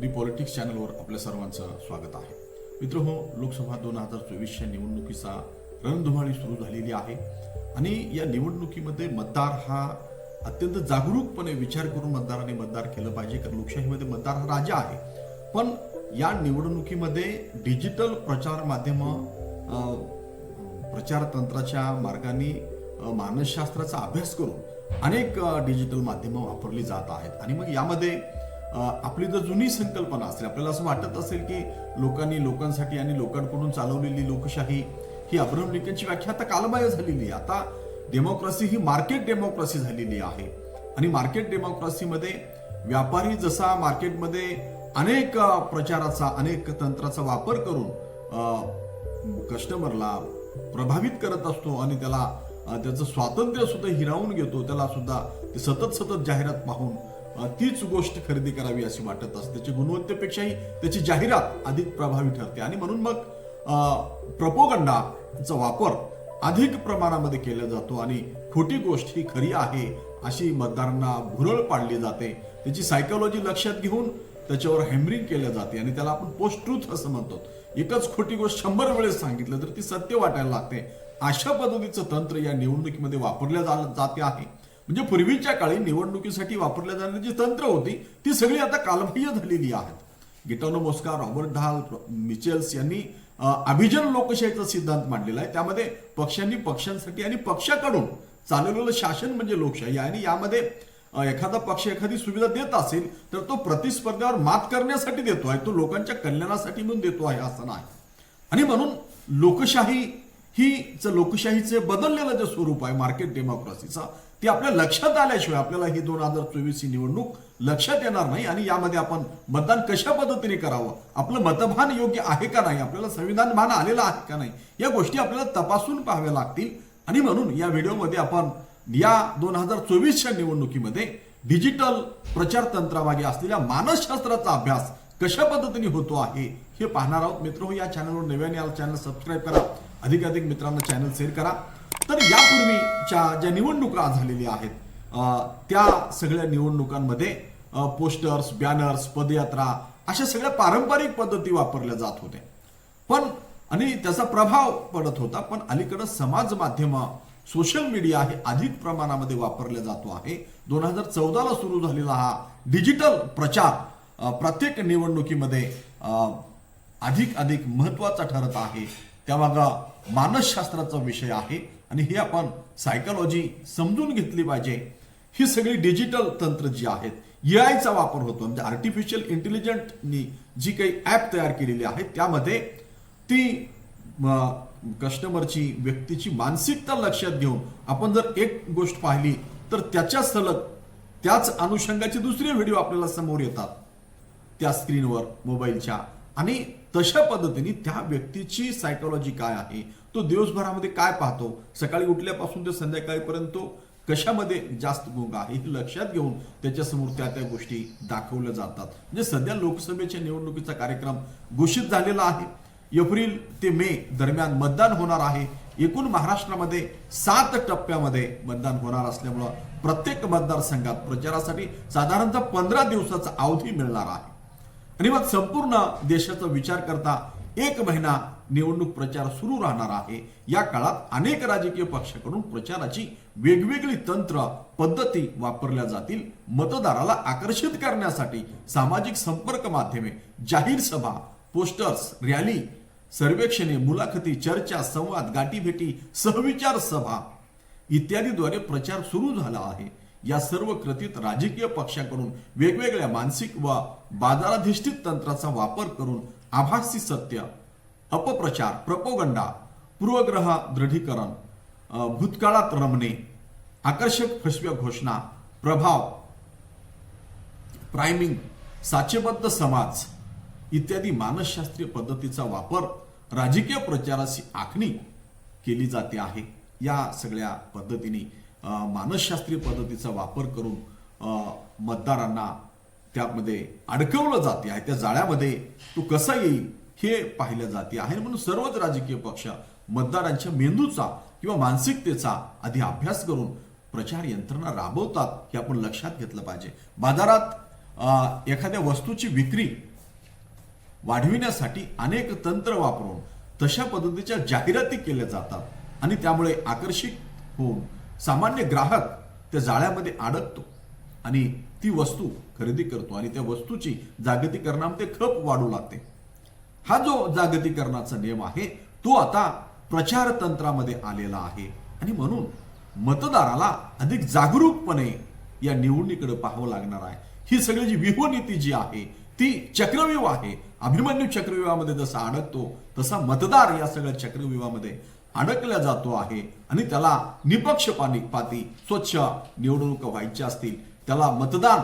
दी politics चॅनलवर आपल्या सर्वांचं स्वागत आहे. मित्र हो लोकसभा दोन हजार चोवीसच्या निवडणुकीचा रणधुमाळी सुरू झालेली आहे आणि या निवडणुकीमध्ये मतदार हा अत्यंत जागरूकपणे विचार करून मतदाराने मतदार केलं पाहिजे कारण लोकशाहीमध्ये मतदार हा राजा आहे. पण या निवडणुकीमध्ये डिजिटल प्रचार माध्यम प्रचार तंत्राच्या मार्गाने मानसशास्त्राचा अभ्यास करून अनेक डिजिटल माध्यमं वापरली जात आहेत. आणि मग यामध्ये आपली जर जुनी संकल्पना असेल आपल्याला असं वाटत असेल की लोकांनी लोकांसाठी आणि लोकांकडून चालवलेली लोकशाही ही अब्राहम लिंकनची व्याख्या आता कालबाह्य झालेली आहे. आता डेमोक्रेसी ही मार्केट डेमोक्रेसी झालेली आहे. आणि मार्केट डेमोक्रेसीमध्ये व्यापारी जसा मार्केटमध्ये अनेक प्रचाराचा अनेक तंत्राचा वापर करून कस्टमरला प्रभावित करत असतो आणि त्याला त्याचं स्वातंत्र्य सुद्धा हिरावून घेतो. त्याला सुद्धा ते सतत सतत जाहिरात पाहून तीच गोष्ट खरेदी करावी अशी वाटत असते. त्याची गुणवत्तेपेक्षाही त्याची जाहिरात अधिक प्रभावी ठरते. आणि म्हणून मग प्रपोगंडाचा वापर अधिक प्रमाणामध्ये केला जातो आणि खोटी गोष्ट ही खरी आहे अशी मतदारांना भुरळ पाडली जाते. त्याची सायकोलॉजी लक्षात घेऊन त्याच्यावर हॅमरिंग केलं जाते आणि त्याला आपण पोस्ट ट्रूथ असं म्हणतो. एकच खोटी गोष्ट शंभर वेळेस सांगितलं तर ती सत्य वाटायला लागते. अशा पद्धतीचं तंत्र या निवडणुकीमध्ये वापरल्या जाते आहे. म्हणजे पूर्वीच्या काळी निवडणुकीसाठी वापरल्या जाणारी जी तंत्र होती ती सगळी आता कालबाह्य झालेली आहेत. गिटानो मोस्का रॉबर्ट ढाल मिचेल्स यांनी अभिजन लोकशाहीचा सिद्धांत मांडलेला आहे. त्यामध्ये पक्षांनी पक्षांसाठी आणि पक्षाकडून चालवलेलं शासन म्हणजे लोकशाही आणि यामध्ये एखादा पक्ष एखादी सुविधा देत असेल तर तो प्रतिस्पर्ध्यावर मात करण्यासाठी देतो आहे. तो लोकांच्या कल्याणासाठी म्हणून देतो आहे असं नाही. आणि म्हणून लोकशाही ही च- लोकशाहीचे बदललेलं जे स्वरूप आहे मार्केट डेमोक्रेसीचा ती आपल्या लक्षात आल्याशिवाय आपल्याला ही दोन हजार चोवीस ही निवडणूक लक्षात येणार नाही आणि यामध्ये आपण मतदान कशा पद्धतीने करावं? आपलं मतभान योग्य आहे का नाही? आपल्याला संविधान भान आलेलं आहे का नाही? या गोष्टी आपल्याला तपासून पाहाव्या लागतील. आणि म्हणून या व्हिडिओमध्ये आपण या दोन हजार चोवीसच्या निवडणुकीमध्ये डिजिटल प्रचार तंत्रामागे असलेल्या मानसशास्त्राचा अभ्यास कशा पद्धतीने होतो आहे हे पाहणार आहोत. मित्र हो या चॅनलवर नव्याने आला चॅनल सबस्क्राईब करा. अधिकाधिक मित्रांना चॅनल शेअर करा. तर यापूर्वीच्या ज्या निवडणुका झालेल्या आहेत त्या सगळ्या निवडणुकांमध्ये पोस्टर्स बॅनर्स पदयात्रा अशा सगळ्या पारंपरिक पद्धती वापरल्या जात होत्या. पण आणि त्याचा प्रभाव पडत होता पण अलीकडं समाज माध्यम सोशल मीडिया हे अधिक प्रमाणामध्ये वापरला जातो आहे. दोन हजार चौदाला सुरू झालेला हा डिजिटल प्रचार प्रत्येक निवडणुकीमध्ये अधिक अधिक महत्त्वाचा ठरत आहे. त्यामागं मानसशास्त्राचा विषय आहे आणि हे आपण सायकोलॉजी समजून घेतली पाहिजे. ही सगळी डिजिटल तंत्र जी आहेत एआयचा वापर होतो. म्हणजे आर्टिफिशियल इंटेलिजंटनी जी काही ॲप तयार केलेली आहे त्यामध्ये ती कस्टमरची व्यक्तीची मानसिकता लक्षात घेऊन आपण जर एक गोष्ट पाहिली तर त्याच्या सलग त्याच अनुषंगाचे दुसरे व्हिडिओ आपल्याला समोर येतात. त्या स्क्रीनवर मोबाईलच्या आणि तशा पद्धतीने त्या व्यक्तीची सायकोलॉजी काय आहे? तो दिवसभरामध्ये काय पाहतो? सकाळी उठल्यापासून ते संध्याकाळीपर्यंत तो कशामध्ये जास्त गुंग आहे? हे लक्षात घेऊन त्याच्यासमोर त्या त्या गोष्टी दाखवल्या जातात. म्हणजे सध्या लोकसभेच्या निवडणुकीचा कार्यक्रम घोषित झालेला आहे. एप्रिल ते मे दरम्यान मतदान होणार आहे. एकूण महाराष्ट्रामध्ये सात टप्प्यामध्ये मतदान होणार असल्यामुळं प्रत्येक मतदारसंघात प्रचारासाठी साधारणतः पंधरा दिवसाचा अवधी मिळणार आहे. आणि मग संपूर्ण देशाचा विचार करता एक महिना निवडणूक प्रचार सुरू राहणार आहे. या काळात अनेक राजकीय पक्षाकडून प्रचाराची वेगवेगळी तंत्र पद्धती वापरल्या जातील. मतदाराला आकर्षित करण्यासाठी सामाजिक संपर्क माध्यमे जाहीर सभा पोस्टर्स रॅली सर्वेक्षणे मुलाखती चर्चा संवाद गाठीभेटी सहविचार सभा इत्यादीद्वारे प्रचार सुरू झाला आहे. या सर्व कृतीत राजकीय पक्षाकडून वेगवेगळ्या मानसिक व बाजाराधिष्ठित तंत्राचा वापर करून आभासी सत्य अपप्रचार प्रपोगंडा पूर्वग्रह दृढीकरण भूतकाळात रमणे आकर्षक फसव्य घोषणा प्रभाव प्रायमिंग साचेबद्ध समाज इत्यादी मानसशास्त्रीय पद्धतीचा वापर राजकीय प्रचाराची आखणी केली जाते आहे. या सगळ्या पद्धतीने मानसशास्त्रीय पद्धतीचा वापर करून मतदारांना त्यामध्ये अडकवलं जाते आहे. त्या जाळ्यामध्ये तो कसा येईल हे पाहिलं जाते आहे. म्हणून सर्वच राजकीय पक्ष मतदारांच्या मेंदूचा किंवा मानसिकतेचा आधी अभ्यास करून प्रचार यंत्रणा राबवतात हे आपण लक्षात घेतलं पाहिजे. बाजारात एखाद्या वस्तूची विक्री वाढविण्यासाठी अनेक तंत्र वापरून तशा पद्धतीच्या जाहिराती केल्या जातात आणि त्यामुळे आकर्षित होऊन सामान्य ग्राहक त्या जाळ्यामध्ये अडकतो आणि ती वस्तू खरेदी करतो आणि त्या वस्तूची जागतिकरणामध्ये खप वाढू लागते. हा जो जागतिकरणाचा नियम आहे तो आता प्रचार तंत्रामध्ये आलेला आहे. आणि म्हणून मतदाराला अधिक जागरूकपणे या निवडणुकीकडे पाहावं लागणार आहे. ही सगळी जी व्यूहनीती जी आहे ती चक्रव्यूह आहे. अभिमन्यू चक्रव्यूहामध्ये जसा अडकतो तसा मतदार या सगळ्या चक्रव्यूहामध्ये अडकला जातो आहे आणि त्याला निपक्षपाती पाती स्वच्छ निवडणुका व्हायच्या असतील त्याला मतदान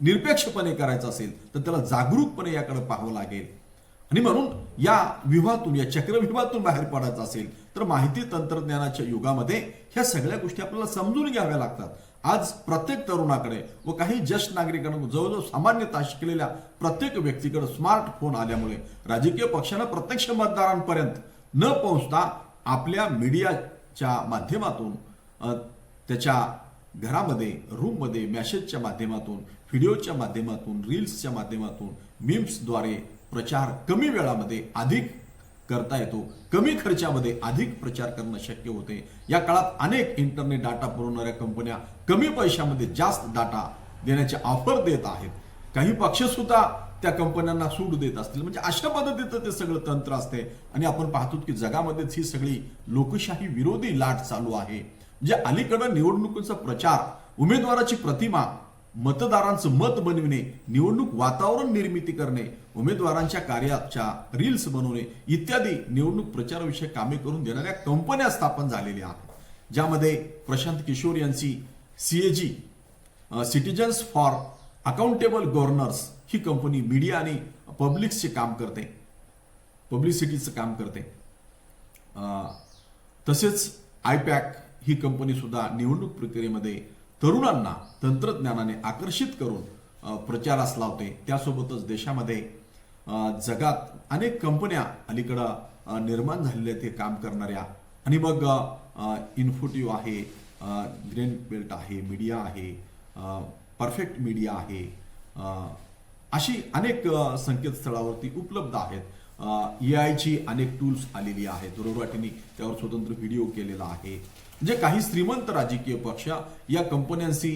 निरपेक्षपणे करायचं असेल तर त्याला जागरूकपणे याकडे पाहावं लागेल. आणि म्हणून या विवाहातून या चक्रविवाहातून बाहेर पडायचं असेल तर माहिती तंत्रज्ञानाच्या युगामध्ये ह्या सगळ्या गोष्टी आपल्याला समजून घ्याव्या लागतात. आज प्रत्येक तरुणाकडे व काही ज्येष्ठ नागरिकांना जवळजवळ सामान्यता शिकलेल्या प्रत्येक व्यक्तीकडे स्मार्टफोन आल्यामुळे राजकीय पक्षांना प्रत्यक्ष मतदारांपर्यंत न पोहोचता आपल्या मीडियाच्या माध्यमातून त्याच्या घरामध्ये रूममध्ये मॅसेजच्या माध्यमातून व्हिडिओच्या माध्यमातून रील्सच्या माध्यमातून मीम्सद्वारे प्रचार कमी वेळामध्ये अधिक करता येतो. कमी खर्चामध्ये अधिक प्रचार करणं शक्य होते. या काळात अनेक इंटरनेट डाटा पुरवणाऱ्या कंपन्या कमी पैशामध्ये जास्त डाटा देण्याचे ऑफर देत आहेत. काही पक्षसुद्धा त्या कंपन्यांना सूट देत असतील. म्हणजे अशा पद्धतीचं ते सगळं तंत्र असते. आणि आपण पाहतो की जगामध्येच ही सगळी लोकशाही विरोधी लाट चालू आहे. म्हणजे अलीकडं निवडणुकीचा प्रचार उमेदवाराची प्रतिमा मतदारांचं मत बनविणे निवडणूक वातावरण निर्मिती करणे उमेदवारांच्या कार्याच्या रील्स बनवणे इत्यादी निवडणूक प्रचाराविषयी कामे करून देणाऱ्या कंपन्या स्थापन झालेल्या आहेत. ज्यामध्ये प्रशांत किशोर यांची CAG citizens for accountable governance he company media आणि पब्लिक्सचे काम करते. पब्लिसिटीचं काम करते. तसेच आयपॅक ही कंपनी सुद्धा निवडणूक प्रक्रियेमध्ये तरुणांना तंत्रज्ञानाने आकर्षित करून प्रचारास लावते. त्यासोबतच देशामध्ये जगात अनेक कंपन्या अलीकडं निर्माण झालेल्या ते काम करणाऱ्या. आणि मग इन्फोटिव्ह आहे ग्रेन बेल्ट आहे मीडिया आहे परफेक्ट मीडिया आहे अशी अनेक संकेतस्थळावरती उपलब्ध आहेत. ए आयची अनेक टूल्स आलेली आहेत. दुरवाटीने त्यावर स्वतंत्र व्हिडिओ केलेला आहे. म्हणजे काही श्रीमंत राजकीय पक्ष या कंपन्यांशी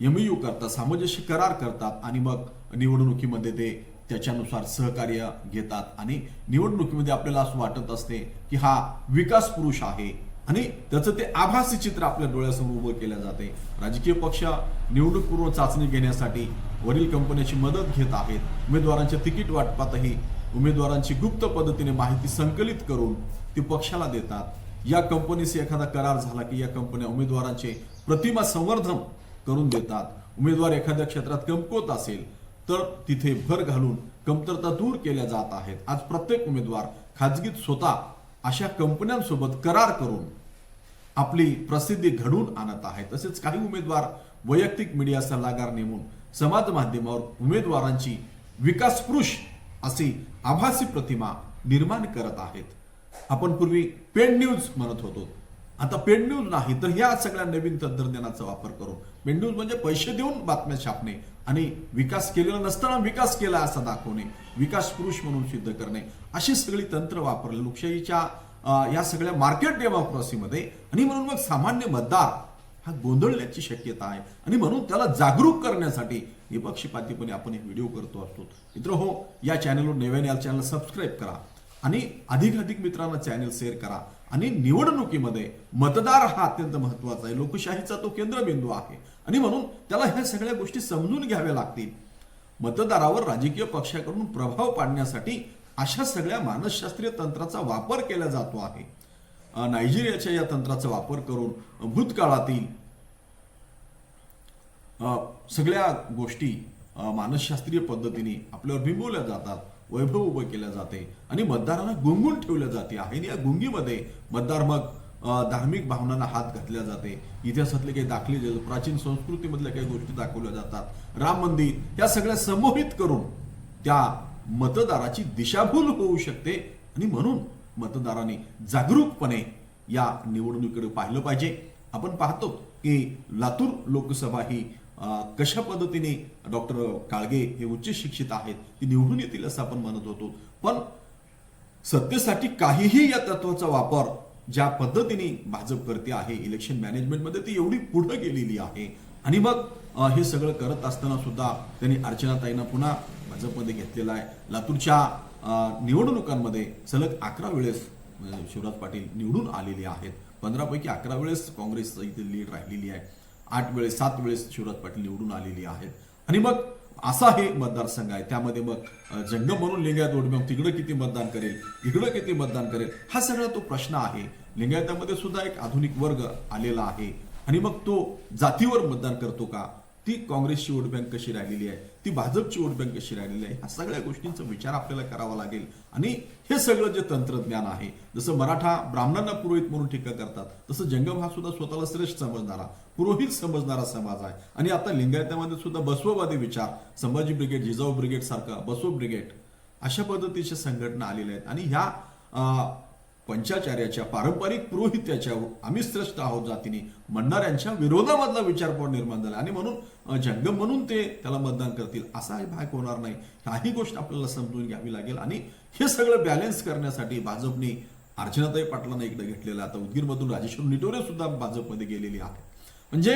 एमयू करतात सामंजस्य करार करतात आणि मग निवडणुकीमध्ये ते त्याच्यानुसार सहकार्य घेतात आणि निवडणुकीमध्ये आपल्याला असं वाटत असते की हा विकास पुरुष आहे आणि त्याचं ते आभासी चित्र आपल्या डोळ्यासमोर उभं केलं जाते. राजकीय पक्ष निवडणूकपूर्व चाचणी घेण्यासाठी वरील कंपन्याची मदत घेत आहेत. उमेदवारांच्या तिकीट वाटपातही उमेदवारांची गुप्त पद्धतीने माहिती संकलित करून ती पक्षाला देतात. या कंपनीशी एखादा करार झाला की या कंपन्या उमेदवारांचे प्रतिमा संवर्धन करून देतात. उमेदवार एखाद्या क्षेत्रात कमकुवत असेल तर तिथे भर घालून कमतरता दूर केल्या जात आहेत. आज प्रत्येक उमेदवार खाजगीत स्वतः अशा कंपन्यांसोबत करार करून आपली प्रसिद्धी घडवून आणत आहे. तसेच काही उमेदवार वैयक्तिक मीडिया सल्लागार नेमून समाज माध्यमावर उमेदवारांची विकासपुरुष अशी आभासी प्रतिमा निर्माण करत आहेत. आपण पूर्वी पेड न्यूज म्हणत होतो. आता पेड न्यूज नाही तर ह्या सगळ्या नवीन तंत्रज्ञानाचा वापर करून. पेड न्यूज म्हणजे पैसे देऊन बातम्या छापणे आणि विकास केलेला नसताना विकास केला असा दाखवणे विकास पुरुष म्हणून सिद्ध करणे. अशी सगळी तंत्र वापरले लोकशाहीच्या या सगळ्या मार्केट डेमोक्रेसीमध्ये आणि म्हणून मग सामान्य मतदार हा गोंधळण्याची शक्यता आहे. आणि म्हणून त्याला जागरूक करण्यासाठी निपक्षपातीपणे आपण एक व्हिडिओ करतो असतो. मित्र हो या चॅनलवर नव्याने या चॅनल सबस्क्राईब करा. आणि अधिकाधिक मित्रांना चॅनल शेअर करा. आणि निवडणुकीमध्ये मतदार हा अत्यंत महत्त्वाचा आहे. लोकशाहीचा तो केंद्रबिंदू आहे. आणि म्हणून त्याला ह्या सगळ्या गोष्टी समजून घ्याव्या लागतील. मतदारावर राजकीय पक्षाकडून प्रभाव पाडण्यासाठी अशा सगळ्या मानसशास्त्रीय तंत्राचा वापर केला जातो आहे. नायजेरियाच्या या तंत्राचा वापर करून भूतकाळातील सगळ्या गोष्टी मानसशास्त्रीय पद्धतीने आपल्यावर बिंबवल्या जातात वैभव उभं केल्या जाते आणि मतदारांना गुंगून ठेवल्या जाते. आहे आणि या गुंगीमध्ये मतदार मग धार्मिक भावनांना हात घातल्या जाते. इतिहासातले काही दाखले जे प्राचीन संस्कृतीमधल्या काही गोष्टी दाखवल्या जातात. राम मंदिर या सगळ्या समोहित करून त्या मतदाराची दिशाभूल होऊ शकते आणि म्हणून मतदारांनी जागरूकपणे या निवडणुकीकडे पाहिलं पाहिजे. आपण पाहतो की लातूर लोकसभा ही कशा पद्धतीने डॉक्टर काळगे हे उच्च शिक्षित आहेत ती निवडून येतील असं आपण म्हणत होतो. पण सत्तेसाठी काहीही या तत्वाचा वापर ज्या पद्धतीने भाजप करते आहे इलेक्शन मॅनेजमेंटमध्ये ती एवढी पुढे गेलेली आहे. आणि मग हे सगळं करत असताना सुद्धा त्यांनी अर्चनाताईंना पुन्हा भाजपमध्ये घेतलेला आहे. लातूरच्या निवडणुकांमध्ये सलग अकरा वेळेस शिवराज पाटील निवडून आलेले आहेत. पंधरापैकी अकरा वेळेस काँग्रेस इथे लीड राहिलेली आहे. आठ वेळेस सात वेळेस शिवराज पाटील निवडून आलेली आहेत. आणि मग असा हे मतदारसंघ आहे. त्यामध्ये मग जंगम म्हणून लिंगायत मग तिकडं किती मतदान करेल इकडं किती मतदान करेल हा सगळा तो प्रश्न आहे. लिंगायतामध्ये सुद्धा एक आधुनिक वर्ग आलेला आहे. आणि मग तो जातीवर मतदान करतो का? ती काँग्रेसची वोट बँक कशी राहिलेली आहे? ती भाजपची वोट बँक कशी राहिलेली आहे? ह्या सगळ्या गोष्टींचा विचार आपल्याला करावा लागेल. आणि हे सगळं जे तंत्रज्ञान आहे जसं मराठा ब्राह्मणांना पुरोहित म्हणून टीका करतात तसं जंगम हा सुद्धा स्वतःला श्रेष्ठ समजणारा पुरोहित समजणारा समाज आहे. आणि आता लिंगायतामध्ये सुद्धा बसववादी विचार संभाजी ब्रिगेड जिजाऊ ब्रिगेड सारखा बसव ब्रिगेड अशा पद्धतीच्या संघटना आलेल्या आहेत. आणि ह्या पंचाचार्याच्या पारंपरिक पुरोहित्याच्या आम्ही श्रेष्ठ आहोत जातीने म्हणणाऱ्यांच्या विरोधामधला विचारपण निर्माण झाला. आणि म्हणून जंगम म्हणून ते त्याला मतदान करतील. असा हे भाग होणार नाही. काही गोष्ट आपल्याला समजून घ्यावी लागेल. आणि हे सगळं बॅलन्स करण्यासाठी भाजपने अर्चनाताई पाटलांना इकडे घेतलेलं आता उदगीरमधून राजेश्वर निटोरे सुद्धा भाजपमध्ये गेलेली आहे म्हणजे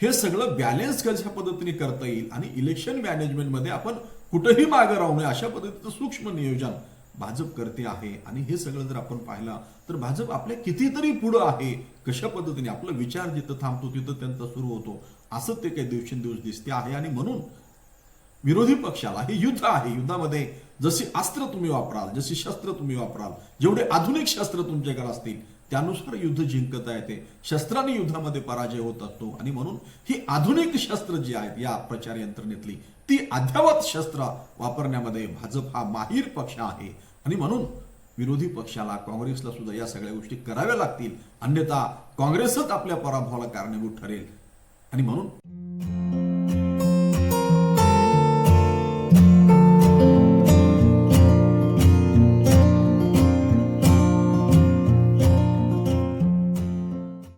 हे सगळं बॅलन्स कशा पद्धतीने करता येईल? आणि इलेक्शन मॅनेजमेंटमध्ये आपण कुठेही मागे राहू नये अशा पद्धतीचं सूक्ष्म नियोजन भाजप करते आहे आणि हे सगळं जर आपण पाहिलं तर भाजप आपल्या कितीतरी पुढं आहे. कशा पद्धतीने? आपला विचार जिथं थांबतो तिथं त्यांचा सुरू होतो. असं ते काही दिवसेंदिवस दिसते आहे आणि म्हणून विरोधी पक्षाला हे युद्ध आहे. युद्धामध्ये जशी अस्त्र तुम्ही वापराल जशी शस्त्र तुम्ही वापराल जेवढे आधुनिक शस्त्र तुमच्याकडे असतील त्यानुसार युद्ध जिंकता येते. शस्त्राने युद्धामध्ये पराजय होत असतो. आणि म्हणून ही आधुनिक शस्त्र जी आहेत या प्रचार यंत्रणेतली ती अद्यावत शस्त्र वापरण्यामध्ये भाजप हा माहीर पक्ष आहे. आणि म्हणून विरोधी पक्षाला काँग्रेसला सुद्धा या सगळ्या गोष्टी कराव्या लागतील. अन्यथा काँग्रेसच आपल्या पराभवाला कारणीभूत ठरेल. आणि म्हणून